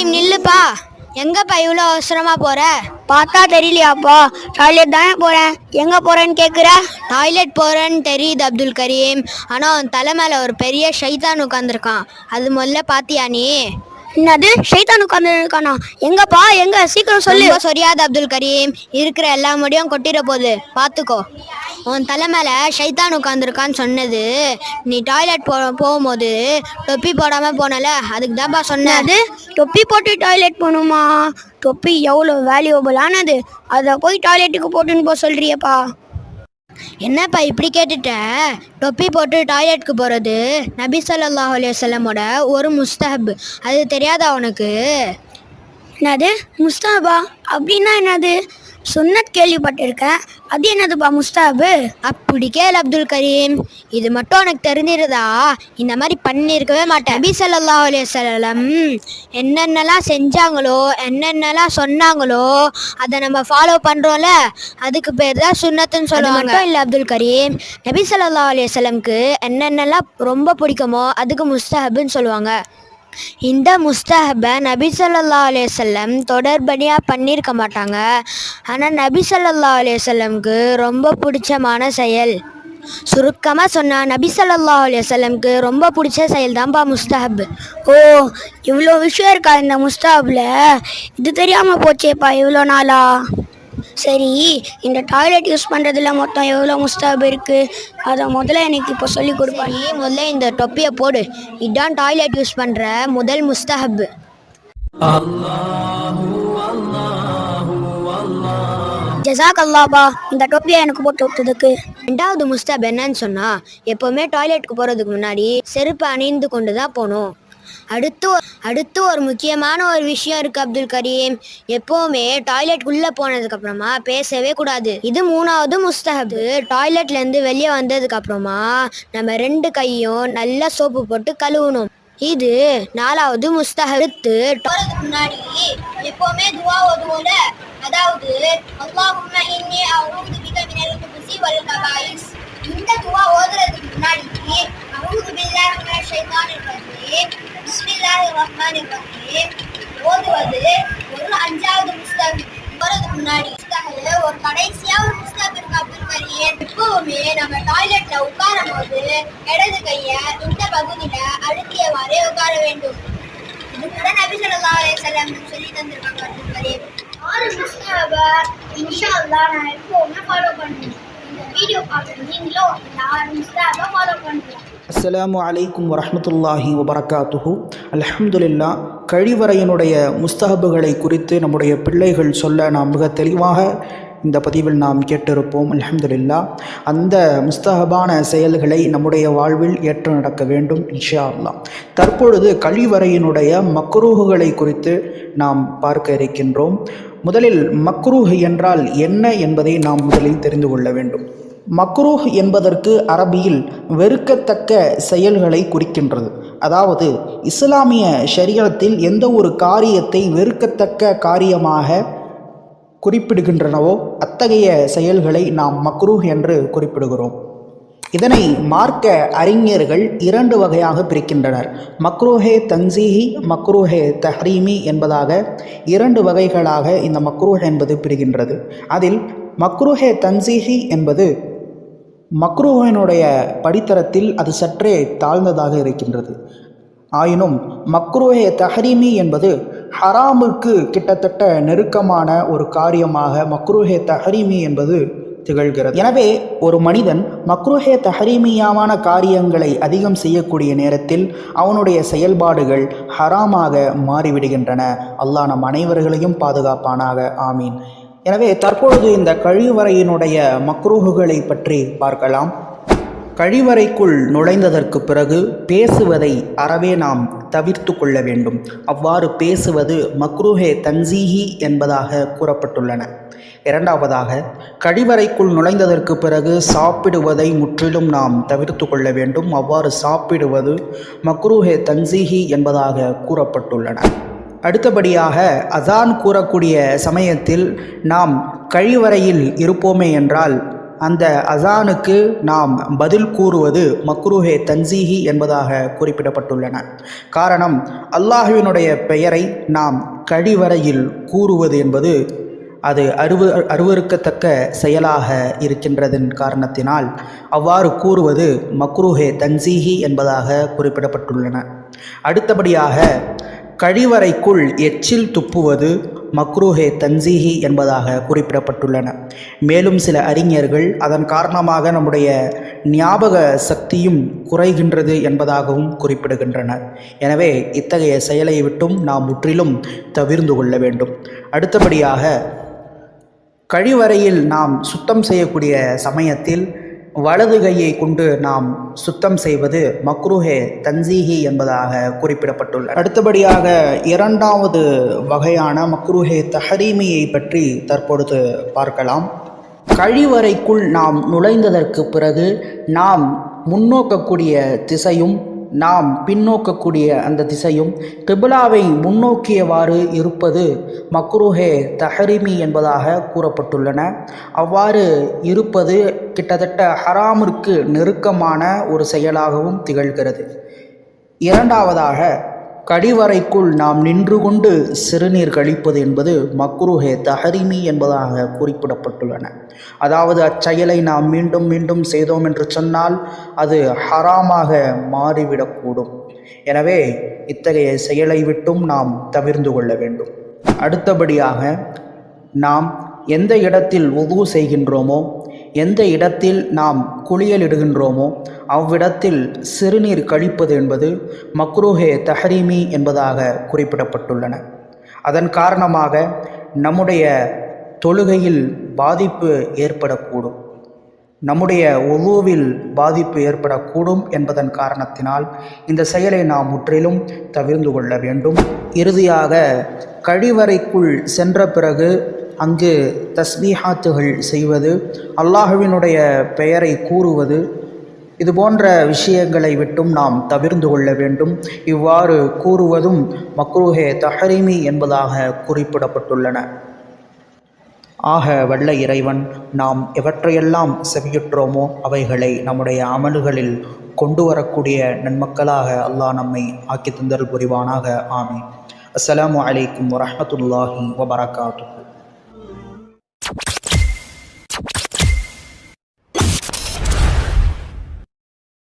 கரீம் நில்லுப்பா. எங்கப்பா இவ்வளோ அவசரமா போற? பார்த்தா தெரியலையாப்பா. டாய்லெட் தானே போகிறேன் எங்கே போகிறேன்னு கேட்குற டாய்லெட் போறேன்னு தெரியுது அப்துல் கரீம். ஆனா உன் தலை மேல ஒரு பெரிய ஷைத்தான் உட்காந்துருக்கான் அது முதல்ல பாத்தியா நீ? என்னது? ஷைத்தான் உட்காந்து இருக்கானா எங்கப்பா? எங்க? சீக்கிரம் சொல்லு. சொரியாது அப்துல் கரீம். இருக்கிற எல்லா முடியும் கொட்டிட போகுது பாத்துக்கோ. உன் தலை மேல ஷைத்தான் உட்காந்துருக்கான்னு சொன்னது. நீ டாய்லெட் போ போகும்போது தொப்பி போடாம போனல? அதுக்கு தான்ப்பா சொன்னேன் அது தொப்பி போட்டு டாய்லெட் போகணுமா? தொப்பி எவ்வளோ வேல்யூபிளானது அதை போய் டாய்லெட்டுக்கு போட்டுன்னு போக சொல்றியப்பா. என்னப்பா இப்படி கேட்டுட்ட? தொப்பி போட்டு டாய்லெட்க்கு போகிறது நபி அலைஹி வஸல்லமோட ஒரு முஸ்தஹப். அது தெரியாதா உனக்கு? என்னது? முஸ்தாபா அப்படின்னா என்னது? சுன்னத் கேள்விப்பட்டிருக்கேன். அது என்னதுப்பா முஸ்தாபு? அப்படி கேள் அப்துல் கரீம். இது மட்டும் உனக்கு தெரிஞ்சிருந்தா இந்த மாதிரி பண்ணியிருக்கவே மாட்டேன். நபி அலைஹி வஸல்லம் என்னென்னலாம் செஞ்சாங்களோ என்னென்னலாம் சொன்னாங்களோ அதை நம்ம ஃபாலோ பண்ணுறோம்ல அதுக்கு பேர் தான் சுன்னத்துன்னு சொல்லுவாங்க மட்டும் இல்லை அப்துல் கரீம் நபி அலைஹி வஸல்லம்க்கு என்னென்னலாம் ரொம்ப பிடிக்குமோ அதுக்கு முஸ்தஹப்னு சொல்லுவாங்க. இந்த முஸ்தஹபை நபி ஸல்லல்லாஹு அலையம் தொடர்படியாக பண்ணியிருக்க மாட்டாங்க. ஆனால் நபி ஸல்லல்லாஹு அலைஹி ரொம்ப பிடிச்சமான செயல். சுருக்கமாக சொன்னால் நபி ஸல்லல்லாஹு அலைஹி ரொம்ப பிடிச்ச செயல் தான்ப்பா முஸ்தஹப். ஓ இவ்வளோ விஷயம் இருக்கா இந்த முஸ்தஹபில்? இது தெரியாமல் போச்சேப்பா இவ்வளோ நாளா? சரி இந்த டாய்லெட் யூஸ் பண்ணுறதுல மொத்தம் எவ்வளோ முஸ்தாப் இருக்குது அதை முதல்ல எனக்கு இப்போ சொல்லி கொடுப்பாங்க நீ முதல்ல இந்த தொப்பியை போடு. இதான் டாய்லெட் யூஸ் பண்ணுற முதல் முஸ்தஹப் ஜசாக் அல்லாபா இந்த டொப்பியை எனக்கு போட்டு விட்டதுக்கு ரெண்டாவது முஸ்தப் என்னன்னு சொன்னா எப்பவுமே டாய்லெட்டுக்கு போறதுக்கு முன்னாடி செருப்பு அணிந்து கொண்டு தான் போகணும். அடுத்து அடுத்து ஒரு முக்கியமான ஒரு விஷயம் இருக்கு அப்துல் கரீம். எப்பவுமே டாய்லெட் உள்ள போனதுக்கு அப்புறமா பேசவே கூடாது. இது மூணாவது முஸ்தகபு டாய்லெட்ல இருந்து வெளியே வந்ததுக்கு அப்புறமா நம்ம ரெண்டு கையும் நல்லா சோப்பு போட்டு கழுவணும். இது நாலாவது முஸ்தகத்து முன்னாடி எப்பவுமே துவா ஓதுவோம்ல அதாவது அல்லாஹும்ம இன்னி அவுது பிக மினல் குபுசி வல் கபாயிஸ். இந்த துவா ஓதுறதுக்கு முன்னாடி அவுது பில்லாஹி மினஷ் ஷைத்தானிர் ரஜீம். பிஸ்மில்லாஹிர் ரஹ்மானிர் ரஹீம் ஓதுவது ஒரு அஞ்சாவது முஸ்தகம் போறதுக்கு முன்னாடி முஸ்தகல ஒரு கடைசியாக ஒரு புஸ்தகம் இருக்கு அப்துல் கரீம் எப்பவுமே நம்ம டாய்லெட்ல உட்காரும் போது இடது கையை இந்த பகுதியில அழுத்தியவாறே உட்கார வேண்டும் இது கூட நபி ஸல்லல்லாஹு அலைஹி சொல்லி தந்திருக்காங்க அப்துல் கரீம் ஆறு முஸ்தகப இன்ஷா அல்லாஹ் நான் எப்பவுமே ஃபாலோ பண்ணுவேன் இந்த வீடியோ பார்க்குற நீங்களும் இந்த ஆறு முஸ்தகப ஃபாலோ பண்ணுங்க. அஸ்ஸலாமு அலைக்கும் வரமத்துல்லாஹி வபரகாத்துஹு. அல்ஹம்துலில்லா கழிவறையினுடைய முஸ்தஹபுகளை குறித்து நம்முடைய பிள்ளைகள் சொல்ல நாம் மிக தெளிவாக இந்த பதிவில் நாம் கேட்டிருப்போம். அலமதுல்லா அந்த முஸ்தகபான செயல்களை நம்முடைய வாழ்வில் ஏற்று நடக்க வேண்டும் இன்ஷா அல்லாஹ் தற்பொழுது கழிவறையினுடைய மக்ரூகுகளை குறித்து நாம் பார்க்க இருக்கின்றோம். முதலில் மக்ரூஹ் என்றால் என்ன என்பதை நாம் முதலில் தெரிந்து கொள்ள வேண்டும். மக்ரூஹ் என்பதற்கு அரபியில் வெறுக்கத்தக்க செயல்களை குறிக்கின்றது. அதாவது இஸ்லாமிய ஷரியத்தில் எந்த ஒரு காரியத்தை வெறுக்கத்தக்க காரியமாக குறிப்பிடுகின்றனவோ அத்தகைய செயல்களை நாம் மக்ரூஹ் என்று குறிப்பிடுகிறோம். இதனை மார்க்க அறிஞர்கள் இரண்டு வகையாக பிரிக்கின்றனர். மக்ரூஹே தன்சீஹி மக்ரூஹே தஹ்ரீமி என்பதாக இரண்டு வகைகளாக இந்த மக்ரூஹ் என்பது பிரிகின்றது. அதில் மக்ரூஹே தன்சீஹி என்பது மக்ரூஹினுடைய படித்தரத்தில் அது சற்றே தாழ்ந்ததாக இருக்கின்றது. ஆயினும் மக்ரூஹே தஹரீமி என்பது ஹராமுக்கு கிட்டத்தட்ட நெருக்கமான ஒரு காரியமாக மக்ரூஹே தஹரீமி என்பது திகழ்கிறது. எனவே ஒரு மனிதன் மக்ரூஹே தஹரீமியாவான காரியங்களை அதிகம் செய்யக்கூடிய நேரத்தில் அவனுடைய செயல்பாடுகள் ஹராமாக மாறிவிடுகின்றன. அல்லாஹ் நம் அனைவர்களையும் பாதுகாப்பானாக. ஆமீன். எனவே தற்பொழுது இந்த கழிவறையினுடைய மக்ரூகுகளை பற்றி பார்க்கலாம். கழிவறைக்குள் நுழைந்ததற்கு பிறகு பேசுவதை அறவே நாம் தவிர்த்து கொள்ள வேண்டும். அவ்வாறு பேசுவது மக்ரூஹே தன்சீஹி என்பதாக கூறப்பட்டுள்ளன. இரண்டாவதாக கழிவறைக்குள் நுழைந்ததற்கு பிறகு சாப்பிடுவதை முற்றிலும் நாம் தவிர்த்து கொள்ள வேண்டும். அவ்வாறு சாப்பிடுவது மக்ரூஹே தன்சீஹி என்பதாக கூறப்பட்டுள்ளன. அடுத்தபடியாக அசான் கூறக்கூடிய சமயத்தில் நாம் கழிவறையில் இருப்போமே என்றால் அந்த அசானுக்கு நாம் பதில் கூறுவது மக்ரூஹே தன்சீஹி என்பதாக குறிப்பிடப்பட்டுள்ளன. காரணம் அல்லாஹுவினுடைய பெயரை நாம் கழிவறையில் கூறுவது என்பது அது அருவ அருவறுக்கத்தக்க செயலாக இருக்கின்றதன் காரணத்தினால் அவ்வாறு கூறுவது மக்ரூஹே தன்சீஹி என்பதாக குறிப்பிடப்பட்டுள்ளன. அடுத்தபடியாக கழிவறைக்குள் எச்சில் துப்புவது மக்ரூஹே தன்சீஹி என்பதாக குறிப்பிடப்பட்டுள்ளன. மேலும் சில அறிஞர்கள் அதன் காரணமாக நம்முடைய ஞாபக சக்தியும் குறைகின்றது என்பதாகவும் குறிப்பிடுகின்றனர். எனவே இத்தகைய செயலை விட்டும் நாம் முற்றிலும் தவிர்ந்து கொள்ள வேண்டும். அடுத்தபடியாக கழிவறையில் நாம் சுத்தம் செய்யக்கூடிய சமயத்தில் வலது கையை கொண்டு நாம் சுத்தம் செய்வது மக்ரூஹே தன்சீஹி என்பதாக குறிப்பிடப்பட்டுள்ளது. அடுத்தபடியாக இரண்டாவது வகையான மக்ரூஹே தஹரீமியை பற்றி தற்பொழுது பார்க்கலாம். கழிவறைக்குள் நாம் நுழைந்ததற்கு பிறகு நாம் முன்னோக்கக்கூடிய திசையும் நாம் பின்னோக்கக்கூடிய அந்த திசையும் கிபிலாவை முன்னோக்கியவாறு இருப்பது மக்ரூஹே தஹரிமி என்பதாக கூறப்பட்டுள்ளன. அவ்வாறு இருப்பது கிட்டத்தட்ட ஹராமிற்கு நெருக்கமான ஒரு செயலாகவும் திகழ்கிறது. இரண்டாவதாக கடிவரைக்குள் நாம் நின்று கொண்டு சிறுநீர் கழிப்பது என்பது மக்ருஹே தஹரிமி என்பதாக குறிப்பிடப்பட்டுள்ளன. அதாவது அச்செயலை நாம் மீண்டும் மீண்டும் செய்தோம் என்று சொன்னால் அது ஹராமாக மாறிவிடக்கூடும். எனவே இத்தகைய செயலை விட்டும் நாம் தவிர்ந்து கொள்ள வேண்டும். அடுத்தபடியாக நாம் எந்த இடத்தில் உது செய்கின்றோமோ எந்த இடத்தில் நாம் குளியலிடுகின்றோமோ அவ்விடத்தில் சிறுநீர் கழிப்பது என்பது மக்ரூஹே தஹரீமி என்பதாக குறிப்பிடப்பட்டுள்ளன. அதன் காரணமாக நம்முடைய தொழுகையில் பாதிப்பு ஏற்படக்கூடும். நம்முடைய உருவில் பாதிப்பு ஏற்படக்கூடும் என்பதன் காரணத்தினால் இந்த செயலை நாம் முற்றிலும் தவிர்ந்து கொள்ள வேண்டும். இறுதியாக கழிவறைக்குள் சென்ற பிறகு அங்கு தஸ்பீஹாத்துகள் செய்வது அல்லாஹுவினுடைய பெயரை கூறுவது இது போன்ற விஷயங்களை விட்டும் நாம் தவிர்ந்து கொள்ள வேண்டும். இவ்வாறு கூறுவதும் மக்ரூஹே தஹரிமி என்பதாக குறிப்பிடப்பட்டுள்ளன. ஆக வல்ல இறைவன் நாம் எவற்றையெல்லாம் செவியுற்றோமோ அவைகளை நம்முடைய அமல்களில் கொண்டு வரக்கூடிய நன்மக்களாக அல்லாஹ் நம்மை ஆக்கி தந்தல் புரிவானாக. ஆமீன். அஸ்லாம் வலைக்கம் வரமத்துல்லாஹி வபரகாத்து